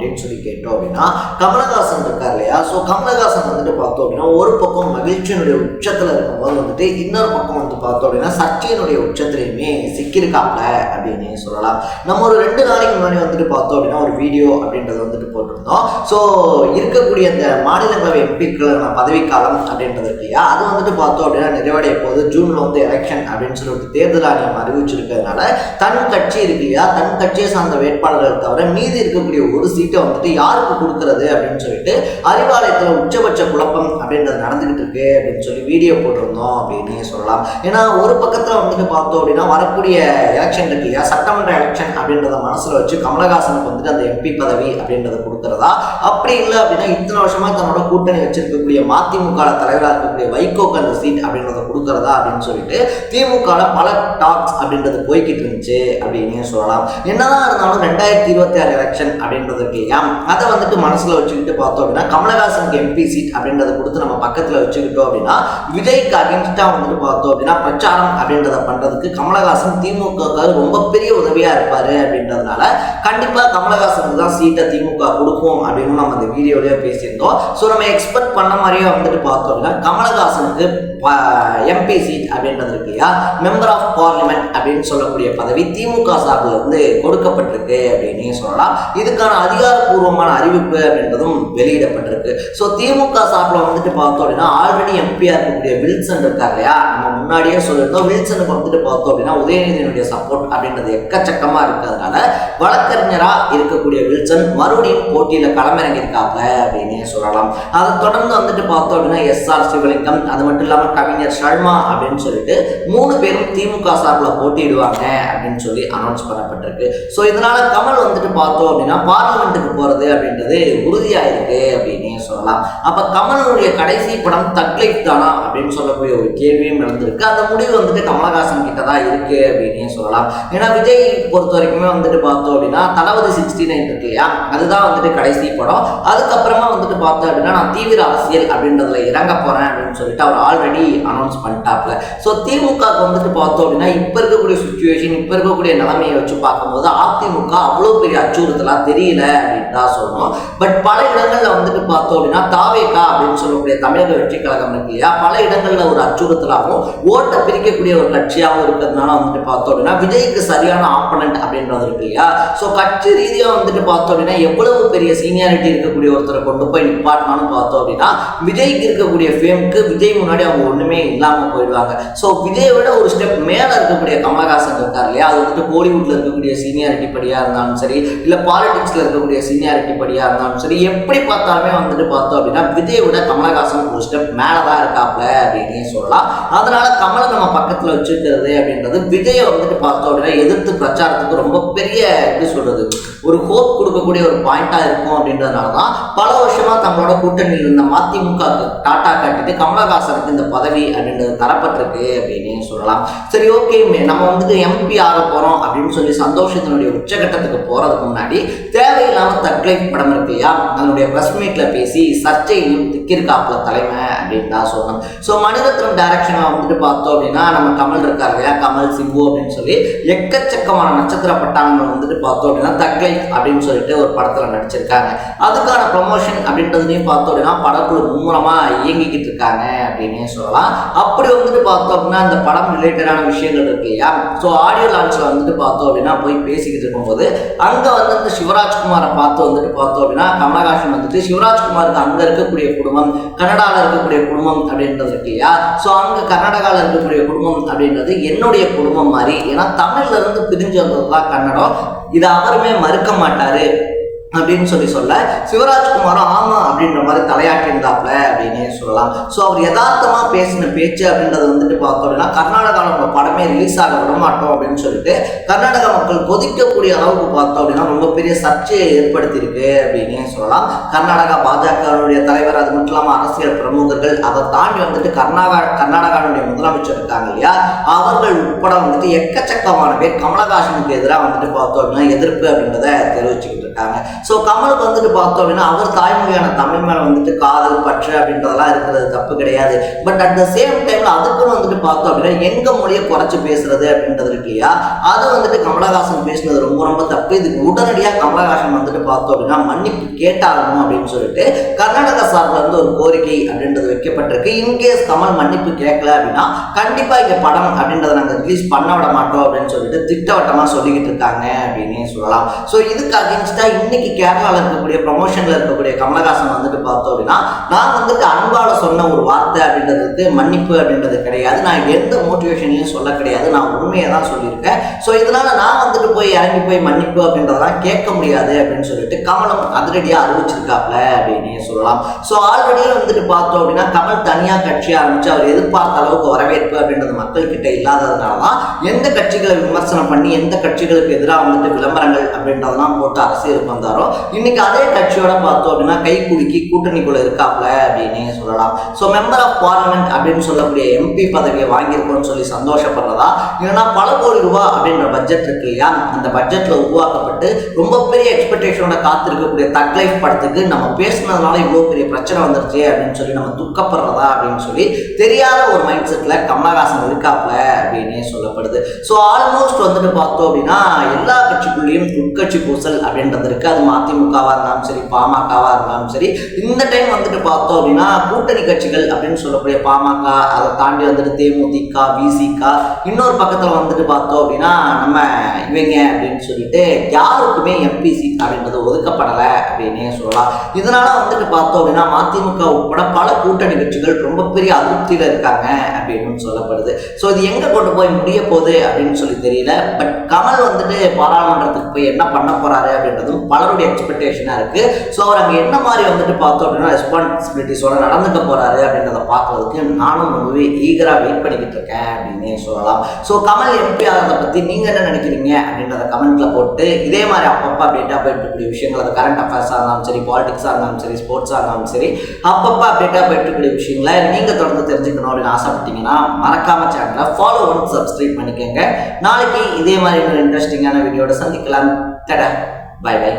அப்படின்னு சொல்லி கேட்டோம் அப்படின்னா கமலஹாசன் இருக்கார் இல்லையா? ஸோ கமலஹாசன் வந்துட்டு பார்த்தோம் அப்படின்னா ஒரு பக்கம் மகிழ்ச்சியினுடைய உச்சத்தில் இருக்கும்போது வந்துட்டு இன்னொரு பக்கம் வந்து பார்த்தோம் அப்படின்னா சர்ச்சையினுடைய உச்சத்திலையுமே சிக்கியிருக்காப்ல அப்படின்னு சொல்லலாம். நம்ம ஒரு ரெண்டு நாளைக்கு முன்னாடி வந்துட்டு பார்த்தோம் அப்படின்னா ஒரு வீடியோ அப்படின்றது வந்துட்டு போட்டிருந்தோம். ஸோ இருக்கக்கூடிய அந்த மாநிலங்களவை எம்பிக்களுக்கான பதவிக்காலம் அப்படின்றது இருக்கு இல்லையா? அது வந்துட்டு பார்த்தோம் அப்படின்னா நிறைவடைய போது ஜூனில் வந்து எலெக்ஷன் அப்படின்னு சொல்லிட்டு தேர்தல் ஆணையம் அறிவிச்சிருக்கிறதுனால தன் கட்சி இருக்கு இல்லையா? தன் கட்சியை சார்ந்த வேட்பாளர்கள் தவிர மீதி இருக்கக்கூடிய ஒரு சீட்டை வந்துட்டு யாருக்கு கொடுக்கறது அப்படின்னு சொல்லிட்டு அறிவாலயத்தில் உச்சபட்ச குழப்பம் அப்படின்றது நடந்துகிட்டு இருக்கு அப்படின்னு சொல்லி வீடியோ போட்டிருந்தோம் அப்படின்னு சொல்லலாம். ஏன்னா ஒரு பக்கத்தில் வந்துட்டு பார்த்தோம் அப்படின்னா வரக்கூடிய எலெக்ஷன் இருக்கு இல்லையா? சட்டமன்ற எலெக்ஷன் அப்படின்றத மனசில் வச்சு கமலஹாசனுக்கு வந்துட்டு அந்த எம்பி பதவி அப்படின்றத கொடுக்கறதா? அப்படி இல்லை அப்படின்னா இத்தனை வருஷமா தன்னோட கூட்டணி வச்சிருக்கக்கூடிய மதிமுக தலைவராக இருக்கக்கூடிய வைகோக்கு அந்த சீட் அப்படின்றத கொடுக்கறதா அப்படின்னு சொல்லிட்டு திமுக பல டாக்ஸ் அப்படின்றது போய்கிட்டு இருந்துச்சு அப்படின்னு சொல்லலாம். என்னதான் இருந்தாலும் ரெண்டாயிரத்தி இருபத்தி ஆறு எலெக்ஷன் அப்படின்றது இருக்கு இல்லையா அதை வந்துட்டு மனசில் வச்சுக்கிட்டு பார்த்தோம் அப்படின்னா கமலஹாசனுக்கு எம்பி சீட் அப்படின்றத கொடுத்து நம்ம பக்கத்தில் வச்சுக்கிட்டோம் அப்படின்னா விஜய்க்கு அகேன்ஸ்டா வந்துட்டு பார்த்தோம் அப்படின்னா பிரச்சாரம் அப்படின்றத பண்ணுறதுக்கு கமலஹாசன் திமுக ரொம்ப பெரிய உதவியாக இருப்பார் அப்படின்றதுனால கண்டிப்பாக கமலஹாசனுக்கு தான் சீட்டை திமுக கொடுக்கும் அப்படின்னு நம்ம அந்த வீடியோலேயே பேசியிருந்தோம். ஸோ நம்ம எக்ஸ்பெக்ட் பண்ண மாதிரியே வந்துட்டு பார்த்தோம் அப்படின்னா கமலஹாசனுக்கு எம்பி சீட் அப்படின்றது இருக்கு இல்லையா மெம்பர் ஆஃப் பார்லிமெண்ட் அப்படின்னு சொல்லக்கூடிய பதவி திமுக சார்பில் இருந்து கொடுக்கப்பட்டிருக்கு அப்படின்னு சொல்லலாம். இதுக்கான அதிகாரப்பூர்வமான அறிவிப்பு அப்படின்றதும் வெளியிடப்பட்டிருக்கு. ஸோ திமுக சார்பில் வந்துட்டு பார்த்தோம் அப்படின்னா ஆல்ரெடி எம்பியாக இருக்கக்கூடிய வில்சன் இருக்கார் இல்லையா? நம்ம முன்னாடியே சொல்லியிருந்தோம் வில்சனுக்கு வந்துட்டு பார்த்தோம் அப்படின்னா உதயநிதியினுடைய சப்போர்ட் அப்படின்றது எக்கச்சக்கமாக இருக்கிறதுனால வழக்கறிஞராக இருக்கக்கூடிய வில்சன் மறுபடியும் போட்டியில் களமிறங்கியிருக்காங்க அப்படின்னு சொல்லலாம். அதை தொடர்ந்து வந்துட்டு பார்த்தோம் அப்படின்னா எஸ்ஆர் சிவலிங்கம் அது மட்டும் இல்லாமல் கவிஞர் சர்மா அப்படின்னு சொல்லிட்டு மூணு பேரும் திமுக சார்பில் போட்டியிடுவாங்க அப்படின்னு சொல்லி அனௌன்ஸ் பண்ணப்பட்டிருக்கு. ஸோ இதனால கமல் வந்துட்டு பார்த்தோம் அப்படின்னா பார்லிமெண்ட்டுக்கு போறது அப்படின்றது உறுதியாயிருக்கு அப்படின்னு சொல்லலாம். அப்ப கமலுடைய கடைசி படம் தக்லைஃப் தானா அப்படின்னு சொல்லக்கூடிய ஒரு கேள்வியும் நடந்திருக்கு அந்த முடிவு வந்துட்டு கமலஹாசன் கிட்ட தான் இருக்கு அப்படின்னு சொல்லலாம். ஏன்னா விஜய் பொறுத்த வரைக்குமே வந்துட்டு பார்த்தோம் அப்படின்னா தளபதி சிக்ஸ்டி நைன் இருக்கு இல்லையா? அதுதான் வந்துட்டு கடைசி படம். அதுக்கப்புறமா வந்துட்டு பார்த்தோம் அப்படின்னா நான் தீவிர அரசியல் அப்படின்றதுல இறங்க போறேன் அப்படின்னு சொல்லிட்டு அவர் ஆல்ரெடி அனௌன்ஸ் பண்ணிட்டாப்ல ஸோ திமுக வந்துட்டு பார்த்தோம் அப்படின்னா இப்போ இருக்கக்கூடிய சுச்சுவேஷன் இப்போ இருக்கக்கூடிய நிலைமையை வச்சு பார்க்கும்போது அதிமுக அவ்வளோ பெரிய அச்சுறுத்தலா தெரியல அப்படின்னு தான் சொல்லணும். பட் பல இடங்களில் வந்துட்டு பார்த்தோம் அப்படின்னா தாவேகா அப்படின்னு சொல்லக்கூடிய தமிழக வெற்றி கழகம் இருக்கு இல்லையா? பல இடங்களில் ஒரு அச்சுறுத்தலாகவும் ஓட்டை பிரிக்கக்கூடிய ஒரு கட்சியாகவும் இருக்கிறதுனால வந்துட்டு பார்த்தோம் அப்படின்னா விஜய்க்கு சரியான ஆப்பனண்ட் அப்படின்றது இருக்கு இல்லையா? ஸோ கட்சி ரீதியாக வந்துட்டு பார்த்தோம் அப்படின்னா எவ்வளவு பெரிய சீனியாரிட்டி இருக்கக்கூடிய ஒருத்தரை கொண்டு போய் நிப்பாட்டினாலும் பார்த்தோம் அப்படின்னா விஜய்க்கு இருக்கக்கூடிய ஃபேம்க்கு விஜய் முன்னாடி அவங்க ஒன்றுமே இல்லாம போயிடுவாங்க. ஸோ விஜயை விட ஒரு ஸ்டெப் மேல இருக்கக்கூடிய கமலஹாசன் இருக்கார் இல்லையா? அது வந்துட்டு கோலிவுட்டில் இருக்கக்கூடிய சீனியாரிட்டி படியா இருந்தாலும் சரி இல்ல பாலிடிக்ஸில் இருக்கக்கூடிய சீனியாரிட்டி படியா இருந்தாலும் சரி எப்படி பார்த்தாலுமே வந்துட்டு பார்த்தோம் அப்படின்னா விஜயை விட கமலஹாசன் ஒரு ஸ்டெப் மேலதான் இருக்காப்ல அப்படின்னே சொல்லலாம். அதனால கமலை நம்ம பக்கத்துல வச்சுருக்கிறது அப்படின்றது விஜயை வந்துட்டு பார்த்தோம் அப்படின்னா எதிர்த்து பிரச்சாரத்துக்கு ரொம்ப பெரிய எப்படி சொல்றது ஒரு ஹோப் கொடுக்கக்கூடிய ஒரு பாயிண்டாக இருக்கும் அப்படின்றதுனால தான் பல வருஷமா தங்களோட கூட்டணியில் இருந்த மதிமுக டாட்டா காட்டிட்டு கமலஹாசனுக்கு இந்த பதவி அப்படின்றது தரப்பட்டிருக்கு அப்படின்னு சொல்லலாம். சரி ஓகே நம்ம வந்துட்டு எம்பி ஆக போகிறோம் அப்படின்னு சொல்லி சந்தோஷத்தினுடைய உச்சகட்டத்துக்கு போகிறதுக்கு முன்னாடி தேவையில்லாமல் தற்கொலை படம் இருக்கு இல்லையா? அதனுடைய பிரஸ் மீட்டில் பேசி சர்ச்சையிலும் திக்கிருக்காப்புல தலைமை அப்படின்னு தான் சொல்லணும். ஸோ மணிரத்னம் டைரக்ஷனை வந்துட்டு பார்த்தோம் அப்படின்னா நம்ம கமல் இருக்கார் இல்லையா? கமல் சிம்பு அப்படின்னு சொல்லி எக்கச்சக்கமான நட்சத்திர பட்டாளங்கள் வந்துட்டு பார்த்தோம் அப்படின்னா தக்லை அப்படின்னு சொல்லிட்டு ஒரு படத்தில் நடிச்சிருக்காங்க. அதுக்கான ப்ரொமோஷன் அப்படின்றதையும் பார்த்தோம் அப்படின்னா படக்குழு மும்முரமாக இயங்கிக்கிட்டு இருக்காங்க அப்படின்னே சொல்லலாம். அப்படி வந்துட்டு பார்த்தோம் அப்படின்னா இந்த படம் ரிலேட்டடான விஷயங்கள் இருக்கு இல்லையா ஸோ ஆடியோ லான்ச்சில் வந்துட்டு பார்த்தோம் அப்படின்னா போய் பேசிக்கிட்டு இருக்கும்போது அங்கே வந்து இந்த சிவராஜ்குமாரை பார்த்து வந்துட்டு பார்த்தோம் அப்படின்னா கமலஹாசன் வந்துட்டு சிவராஜ்குமாருக்கு அங்க இருக்கக்கூடிய குடும்பம் கனடாவில் இருக்கக்கூடிய குடும்பம் அப்படின்றது இருக்கு இல்லையா ஸோ அங்கே கர்நாடகாவில் இருக்கக்கூடிய குடும்பம் அப்படின்றது என்னுடைய குடும்பம் மாதிரி ஏன்னா தமிழ்ல இருந்து பிரிஞ்சு வந்தது தான் கன்னடம். இதை அவருமே மறுக்க மாட்டாரு. அப்படின்னு சொல்லி சொல்ல சிவராஜ்குமாரும் ஆமா அப்படின்ற மாதிரி தலையாட்டியிருந்தாப்ல அப்படின்னே சொல்லலாம். ஸோ அவர் யதார்த்தமா பேசின பேச்சு அப்படின்றது வந்துட்டு பார்த்தோம் அப்படின்னா கர்நாடகாவில் நம்ம படமே ரிலீஸ் ஆக விட மாட்டோம் அப்படின்னு சொல்லிட்டு கர்நாடக மக்கள் கொதிக்கக்கூடிய அளவுக்கு பார்த்தோம் அப்படின்னா ரொம்ப பெரிய சர்ச்சையை ஏற்படுத்தியிருக்கு அப்படின்னே சொல்லலாம். கர்நாடகா பாஜகவுடைய தலைவர் அது மட்டும் இல்லாமல் அரசியல் பிரமுகர்கள் அதை தாண்டி வந்துட்டு கர்நாடகா கர்நாடகாவுடைய முதலமைச்சர் இருக்காங்க இல்லையா? அவர்கள் உட்பட வந்துட்டு எக்கச்சக்கமான பேர் கமலஹாசனுக்கு எதிராக வந்துட்டு பார்த்தோம் அப்படின்னா எதிர்ப்பு அப்படின்றத தெரிவிச்சுக்கிட்டு இருக்காங்க. ஸோ கமலுக்கு வந்துட்டு பார்த்தோம் அப்படின்னா அவர் தாய்மொழியான தமிழ் மேலே வந்துட்டு காதல் பற்று அப்படின்றதெல்லாம் இருக்கிறது தப்பு கிடையாது. பட் அட் த சேம் டைம்ல அதுக்குன்னு வந்துட்டு பார்த்தோம் அப்படின்னா எங்கள் மொழியை குறைச்சி பேசுறது அப்படின்றது இருக்கு இல்லையா? அது வந்துட்டு கமலஹாசன் பேசினது ரொம்ப ரொம்ப தப்பு. இதுக்கு உடனடியாக கமலஹாசன் வந்துட்டு பார்த்தோம் அப்படின்னா மன்னிப்பு கேட்டாகணும் அப்படின்னு சொல்லிட்டு கர்நாடகா சார்பில் இருந்து ஒரு கோரிக்கை அப்படின்றது வைக்கப்பட்டிருக்கு. இன்கேஸ் கமல் மன்னிப்பு கேட்கல அப்படின்னா கண்டிப்பாக இங்கே படம் அப்படின்றத நாங்கள் ரிலீஸ் பண்ண விட மாட்டோம் அப்படின்னு சொல்லிட்டு திட்டவட்டமாக சொல்லிக்கிட்டு இருக்காங்க அப்படின்னு சொல்லலாம். ஸோ இதுக்கு அகேன்ஸ்டாக இன்னைக்கு கேரளாவில் இருக்கக்கூடிய ப்ரமோஷனில் இருக்கக்கூடிய கமலஹாசன் வந்துட்டு பார்த்தோம் அப்படின்னா நான் வந்துட்டு அன்பால் சொன்ன ஒரு வார்த்தை அப்படின்றதுக்கு மன்னிப்பு அப்படின்றது கிடையாது. நான் எந்த மோட்டிவேஷன்லையும் சொல்ல கிடையாது. நான் உண்மையை தான் சொல்லியிருக்கேன். ஸோ இதனால் நான் வந்துட்டு போய் இறங்கி போய் மன்னிப்பு அப்படின்றதெல்லாம் கேட்க முடியாது அப்படின்னு சொல்லிட்டு கமலம் அதிரடியாக அறிவிச்சிருக்காப்ல அப்படின்னு சொல்லலாம். ஸோ ஆல்ரெடியே வந்துட்டு பார்த்தோம் அப்படின்னா கமல் தனியாக கட்சி ஆரம்பிச்சு அவர் எதிர்பார்த்த அளவுக்கு வரவேற்பு அப்படின்றது மக்கள்கிட்ட இல்லாததுனால தான் எந்த கட்சிகளை விமர்சனம் பண்ணி எந்த கட்சிகளுக்கு எதிராக வந்துட்டு விளம்பரங்கள் அப்படின்றதெல்லாம் போட்டு அரசியலுக்கு வந்தாரோ இன்னைக்கு அதே கட்சியோட பார்த்தோம் அப்படின்னா கை குலுக்கி கூட்டணிக்குள்ள இருக்காப்ல அப்படின்னு சொல்லலாம். ஸோ மெம்பர் ஆஃப் பார்லிமெண்ட் அப்படின்னு சொல்லக்கூடிய எம்பி பதவியை வாங்கியிருக்கோம்னு சொல்லி சந்தோஷப்படுறதா? இல்லைன்னா பல கோடி ரூபா அப்படின்ற பட்ஜெட் இருக்கு இல்லையா? அந்த பட்ஜெட்ல உருவாக்கப்பட்டு ரொம்ப பெரிய எக்ஸ்பெக்டேஷனோட காத்திருக்கக்கூடிய தக் லைஃப் படத்துக்கு நம்ம பேசுனதுனால இவ்வளோ பெரிய பிரச்சனை வந்துருச்சு அப்படின்னு சொல்லி நம்ம துக்கப்படுறதா அப்படின்னு சொல்லி தெரியாத ஒரு மைண்ட் செட்ல கமலஹாசன் இருக்காப்ல சொல்லப்படுது ஸோ ஆல்மோஸ்ட் வந்துட்டு பார்த்தோம் அப்படின்னா எல்லா கட்சிக்குள்ளேயும் உட்கட்சி பூசல் அப்படின்றது இருக்கு. அது மதிமுகவா இருந்தாலும் சரி பாமகவா இருந்தாலும் சரி. இந்த டைம் வந்துட்டு பார்த்தோம் அப்படின்னா கூட்டணி கட்சிகள் அப்படின்னு சொல்லக்கூடிய பாமக அதை தாண்டி வந்துட்டு தேமுதிக விசிக இன்னொரு பக்கத்துல வந்துட்டு பார்த்தோம் அப்படின்னா நம்ம இவங்க அப்படின்னு சொல்லிட்டு யாருக்குமே எம்பிசி அப்படின்றது ஒதுக்கப்படலை அப்படின்னே சொல்லலாம். இதனால வந்துட்டு பார்த்தோம் அப்படின்னா மதிமுக உட்பட பல கூட்டணி கட்சிகள் ரொம்ப பெரிய அதிருப்தியில் இருக்காங்க அப்படின்னு சொல்லப்படுது. ஸோ இது எங்க கொண்டு போய் முடிய போகுது? அப்படின்னு சொல்லி தெரியல. பட் கமல் வந்துட்டு பாராளுமன்றத்துக்கு போய் என்ன பண்ண போறாரு அப்படின்றதும் பலருடைய எக்ஸ்பெக்டேஷனா இருக்கு. ஸோ அவர் அங்கே என்ன மாதிரி வந்துட்டு பார்த்தோம் அப்படின்னா ரெஸ்பான்சிபிலிட்டிஸோட நடந்துக்க போறாரு அப்படின்றத பார்க்கறதுக்கு நானும் ரொம்பவே ஈகரா வெயிட் பண்ணிக்கிட்டு இருக்கேன் அப்படின்னே சொல்லலாம். ஸோ கமல் எம்பி ஆகிறத பத்தி நீங்க என்ன நினைக்கிறீங்க அப்படின்றத கமெண்ட்ல போட்டு இதே மாதிரி அப்பப்போ அப்டேட்டா போயிட்டு இருக்கக்கூடிய விஷயங்கள் அது கரண்ட் அஃபேர்ஸாக இருந்தாலும் சரி பாலிடிக்ஸாக இருந்தாலும் சரி ஸ்போர்ட்ஸாக இருந்தாலும் சரி அப்பப்போ அப்டேட்டா போயிட்டு இருக்கக்கூடிய விஷயங்களை நீங்க தொடர்ந்து தெரிஞ்சுக்கணும் அப்படின்னு ஆசைப்பட்டீங்கன்னா மறக்காம சேனலை ஃபாலோ ஒன் சப்ஸ்கிரைப் பண்ணிக்கோங்க நாளைக்கு இதே மாதிரி ஒரு இன்ட்ரெஸ்டிங்கான வீடியோட சந்திக்கலாம். தட பை பை